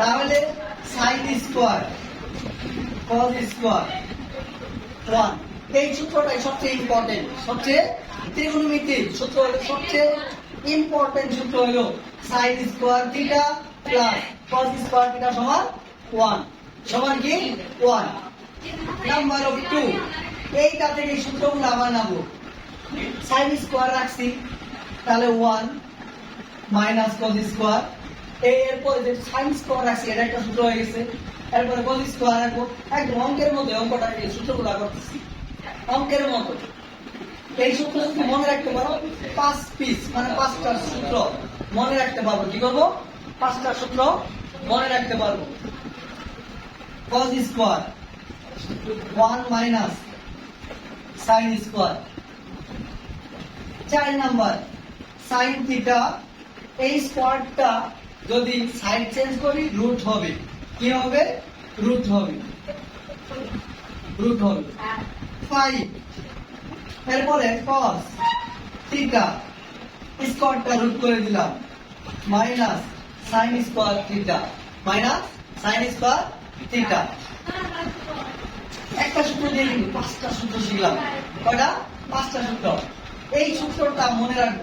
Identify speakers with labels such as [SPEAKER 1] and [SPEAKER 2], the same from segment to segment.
[SPEAKER 1] তাহলে sine square cos square one এই সূত্রটাই সবচেয়ে ইম্পর্টেন্ট সবচেয়ে ত্রিগুণমিতির সূত্র হলো সবচেয়ে ইম্পর্টেন্ট সূত্র হলো sine square theta plus cos square theta সমান ওয়ান সমান কি? ওয়ান নাম্বার অফ টু এইটা থেকে সূত্রগুলো বানাবো সাইন স্কোয়ার রাখছি, তাহলে ওয়ান মাইনাস কজ স্কোয়ার এরপরে যে সাইন স্কোয়ার আছে একটা সূত্র হয়ে গেছে। এরপরে কজ স্কোয়ার অঙ্কের মধ্যে অঙ্কটা এই অঙ্কের মতো। এই সূত্র মনে রাখতে পারো, পাঁচ পিস মানে পাঁচটা সূত্র মনে রাখতে পারব। কি করব? পাঁচটা সূত্র মনে রাখতে পারব। Cos square one minus sine square চার নাম্বার সাইন থিটা এই স্কোয়ারটা যদি সাইড চেঞ্জ করি রুট হবে। কি হবে? রুট হবে। রুট হবে। ফাইভ এরপরে কস থিটা স্কোয়ারটা রুট করে দিলাম। Minus sine square theta minus sine square theta একটা সূত্র দিয়ে কিন্তু পাঁচটা সূত্র শিখলাম। কয়টা? পাঁচটা সূত্র। এই সূত্রটা মনে রাখব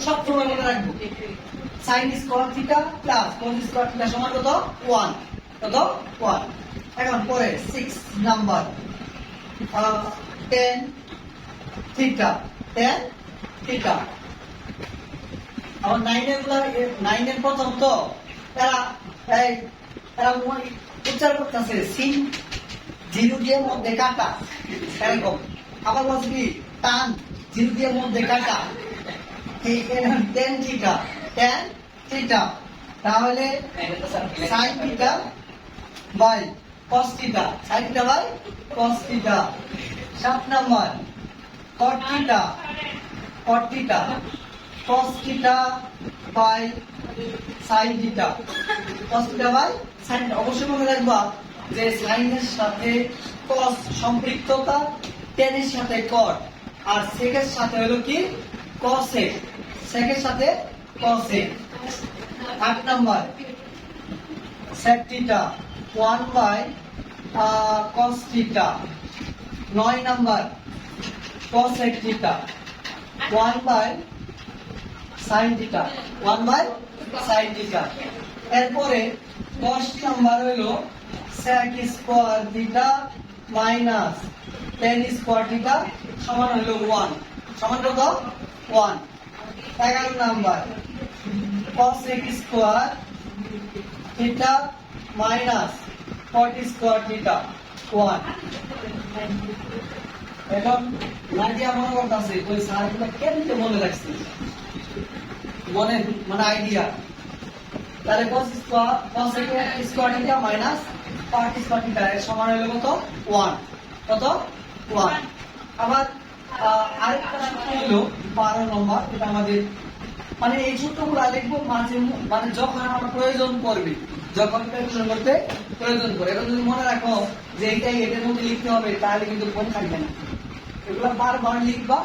[SPEAKER 1] সবসময় মনে রাখব। Sine square theta plus cos square theta সমান কত? ওয়ান কত? ওয়ান এখন পরে six number tan theta tan theta আমার নাইনের নাইনের প্রথম তো, এরা মনে- উচ্চার করতেছে সিন জিরো দিয়ে মধ্যে কাটা। এরকম। আবার বলছি টান জিরো দিয়ে মধ্যে কাটা। টেন থিটা টেন থিটা তাহলে sine theta by cos theta sine theta by cos theta সাত number cot theta cot theta cos theta by sine theta cos theta by sine অবশ্যই মনে রাখবা যে সাইনের সাথে কস সম্পৃক্ততা টেনের সাথে কট আর সেকের সাথে হলো কি? কসেক সেকের সাথে কসেক আট number. theta 1 by uh, cos নয় number. cosec theta 1 by sin theta 1 by sin theta এরপরে দশ নাম্বার হলো sec square theta minus tan square theta সমান হলো ওয়ান সমান কত? ওয়ান এগারো number. cosec square theta minus forty square theta one এখন নাদিয়া মনে করতেছে, ওই সারগুলো কেমনে মনে রাখছি? মনে মানে আইডিয়া তাহলে cos square cos square theta minus forty square theta এর সমান হলো কত? ওয়ান কত? ওয়ান আবার আরেকটা সূত্র হলো বারো নম্বর এটা আমাদের মানে এই সূত্রগুলো লিখব মাঝে মানে যখন আমার প্রয়োজন পড়বে, যখন ক্যালকুলেশন করতে প্রয়োজন পড়ে। এখন যদি মনে রাখো যে এইটাই এটার মধ্যে লিখতে হবে, তাহলে কিন্তু মনে থাকবে না। এগুলো বারবার লিখবা,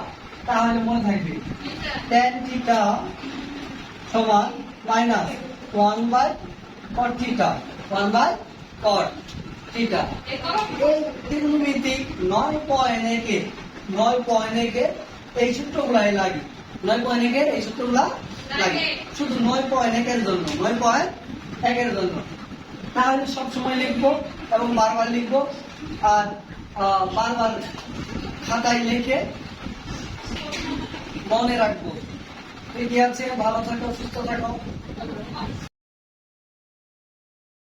[SPEAKER 1] তাহলে মনে থাকবে। টেন থিটা সমান minus one by cot theta one by cot theta এই ত্রিকোণমিতিক নয় পয়েন্ট একে নয় পয়েন্ট একে এই সূত্রগুলাই লাগে। নয় পয়েন্ট এই সূত্রগুলা লাগে। শুধু নয় পয়েন্ট একের জন্য, নয় পয়েন্ট একের জন্য। তাহলে সব সময় লিখব এবং বারবার লিখব আর বারবার খাতায় লিখে মনে রাখব। আছে? ভালো থাকো, সুস্থ থাকো।